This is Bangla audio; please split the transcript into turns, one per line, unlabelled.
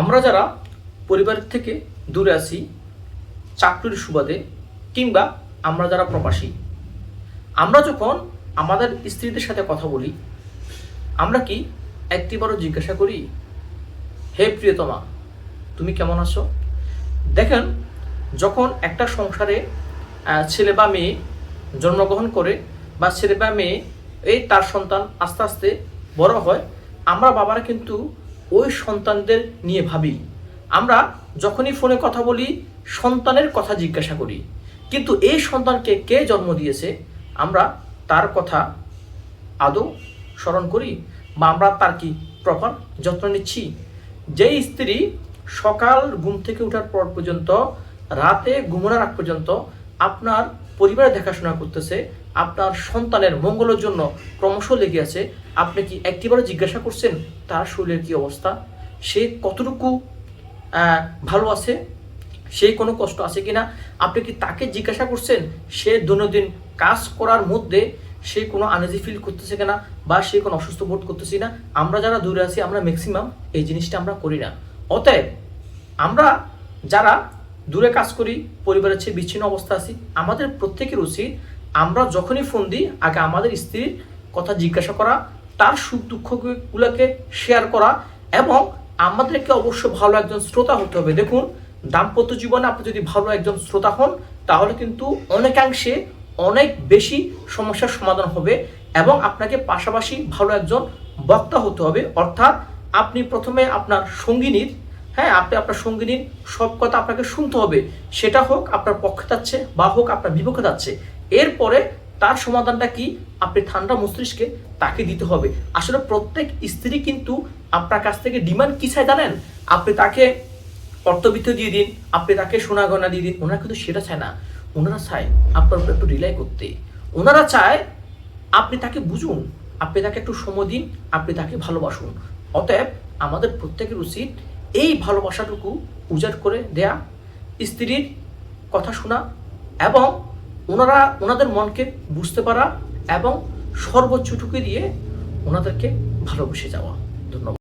আমরা যারা পরিবারের থেকে দূরে আছি, চাকরির সুবাদে কিংবা আমরা যারা প্রবাসী, আমরা যখন আমাদের স্ত্রীদের সাথে কথা বলি, আমরা কি একটিবারও জিজ্ঞাসা করি, হে প্রিয়তমা, তুমি কেমন আছো? দেখেন, যখন একটা সংসারে ছেলে বা মেয়ে জন্মগ্রহণ করে বা ছেলে বা মেয়ে, এই তার সন্তান আস্তে আস্তে বড় হয়, আমরা বাবারা কিন্তু ওই সন্তানদের নিয়ে ভাবি। আমরা যখনই ফোনে কথা বলি, সন্তানের কথা জিজ্ঞাসা করি। কিন্তু এই সন্তানকে কে জন্ম দিয়েছে? আমরা তার কথা আদৌ স্মরণ করি? বা আমরা তার কি প্রপার যত্ন নিচ্ছি? যেই স্ত্রী সকাল ঘুম থেকে ওঠার পর পর্যন্ত, রাতে ঘুমানোর আগ পর্যন্ত আপনার পরিবারের দেখাশোনা করতেছে আপনার সন্তানের মঙ্গলের জন্য ক্রমশ লেগে আছে। আপনি কি একটিবারও জিজ্ঞাসা করছেন, তার শরীরের কি অবস্থা? সে কতটুকু ভালো আছে? সেই কোনো কষ্ট আছে কিনা? আপনি কি তাকে জিজ্ঞাসা করছেন, সে দৈনন্দিন কাজ করার মধ্যে সে কোনো আনেজি ফিল করতেছে কিনা বা সে কোনো অসুস্থ বোধ করতেছি না আমরা যারা দূরে আছি, আমরা ম্যাক্সিমাম এই জিনিসটা আমরা করি না। অতএব, আমরা যারা দূরে কাজ করি, পরিবারের চেয়ে বিচ্ছিন্ন অবস্থা আছি, আমাদের প্রত্যেকের উচিত আমরা যখনই ফোন দিই, আগে আমাদের স্ত্রীর কথা জিজ্ঞাসা করা, তার সুখ দুঃখগুলোকে শেয়ার করা এবং আমাদেরকে অবশ্য ভালো একজন শ্রোতা হতে হবে। দেখুন, দাম্পত্য জীবনে আপনি যদি ভালো একজন শ্রোতা হন, তাহলে কিন্তু অনেকাংশে অনেক বেশি সমস্যার সমাধান হবে এবং আপনাকে পাশাপাশি ভালো একজন বক্তা হতে হবে। অর্থাৎ আপনি প্রথমে আপনার সঙ্গিনীর হ্যাঁ আপনি আপনার সঙ্গিনীর সব কথা আপনাকে শুনতে হবে। সেটা হোক আপনার পক্ষে যাচ্ছে বা হোক আপনার বিপক্ষে যাচ্ছে। এরপরে তার সমাধানটা কি? আপনি ঠান্ডা মস্তিষ্কে তাকে দিতে হবে। আসলে প্রত্যেক স্ত্রী কিন্তু আপনার কাছ থেকে ডিমান্ড কি চায় জানেন? আপনি তাকে অর্থবিত্ত দিয়ে দিন, আপনি তাকে সোনা গয়না দিয়ে দিন, ওনারা কিন্তু সেটা চায় না। ওনারা চায় আপনার উপর একটু রিলাই করতে। ওনারা চায় আপনি তাকে বুঝুন, আপনি তাকে একটু সময় দিন, আপনি তাকে ভালোবাসুন। অতএব আমাদের প্রত্যেকের উচিত এই ভালোবাসাটুকু উজাড় করে দেয়া, স্ত্রীর কথা শোনা এবং ওনারা ওনাদের মনকে বুঝতে পারা এবং সর্বোচ্চটুকু দিয়ে ওনাদেরকে ভালোবেসে যাওয়া। ধন্যবাদ।